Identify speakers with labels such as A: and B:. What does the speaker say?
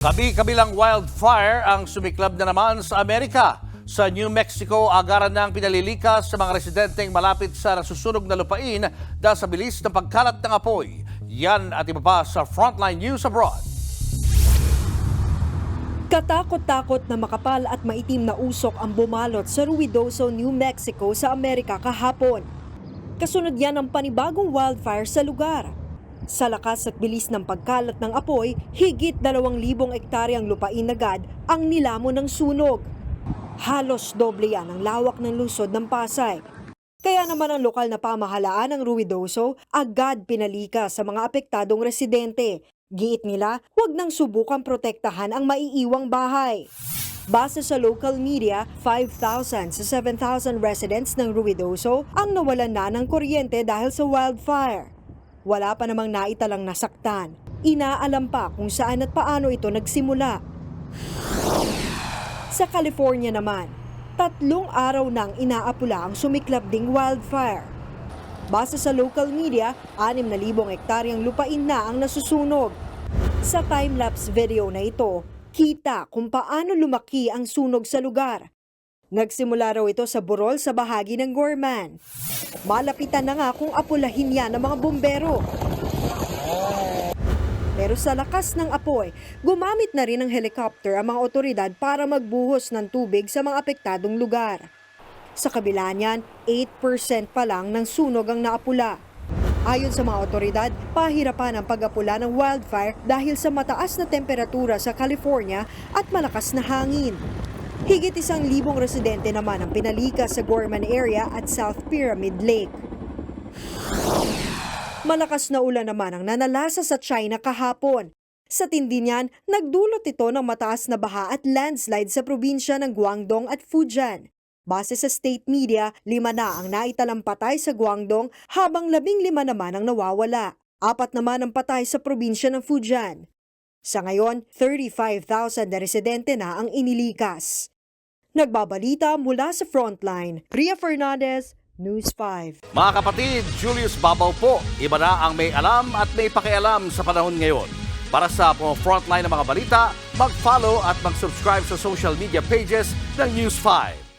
A: Kabi-kabilang wildfire ang sumiklab na naman sa Amerika. Sa New Mexico, agaran ng pinalilikas sa mga residenteng malapit sa nasusunog na lupain dahil sa bilis ng pagkalat ng apoy. Yan at iba pa sa Frontline News Abroad.
B: Katakot-takot na makapal at maitim na usok ang bumalot sa Ruidoso, New Mexico sa Amerika kahapon. Kasunod yan ng panibagong wildfire sa lugar. Sa lakas at bilis ng pagkalat ng apoy, higit 2,000 ektaryang lupain agad ang nilamon ng sunog. Halos doble yan ang lawak ng lungsod ng Pasay. Kaya naman ang lokal na pamahalaan ng Ruidoso agad pinalika sa mga apektadong residente. Giit nila, huwag nang subukang protektahan ang maiiwang bahay. Base sa local media, 5,000 sa 7,000 residents ng Ruidoso ang nawalan na ng kuryente dahil sa wildfire. Wala pa namang naitalang nasaktan. Inaalam pa kung saan at paano ito nagsimula. Sa California naman, tatlong araw nang inaapula ang sumiklab ding wildfire. Base sa local media, 6,000 ektaryang lupain na ang nasusunog. Sa time-lapse video na ito, kita kung paano lumaki ang sunog sa lugar. Nagsimula raw ito sa burol sa bahagi ng Gorman. Malapitan na nga kung apulahin yan ng mga bumbero. Pero sa lakas ng apoy, gumamit na rin ng helicopter ang mga otoridad para magbuhos ng tubig sa mga apektadong lugar. Sa kabila niyan, 8% pa lang ng sunog ang naapula. Ayon sa mga otoridad, pahirapan ang pag-apula ng wildfire dahil sa mataas na temperatura sa California at malakas na hangin. Higit isang libong residente naman ang pinalika sa Gorman area at South Pyramid Lake. Malakas na ulan naman ang nanalasa sa China kahapon. Sa tindi niyan, nagdulot ito ng mataas na baha at landslide sa probinsya ng Guangdong at Fujian. Base sa state media, lima na ang naitalang patay sa Guangdong habang labing lima naman ang nawawala. Apat naman ang patay sa probinsya ng Fujian. Sa ngayon, 35,000 na residente na ang inilikas. Nagbabalita mula sa Frontline, Ria Fernandez, News 5.
A: Mga kapatid, Julius Babaw po. Iba na ang may alam at may pakialam sa panahon ngayon. Para sa mga frontline ng mga balita, mag-follow at mag-subscribe sa social media pages ng News 5.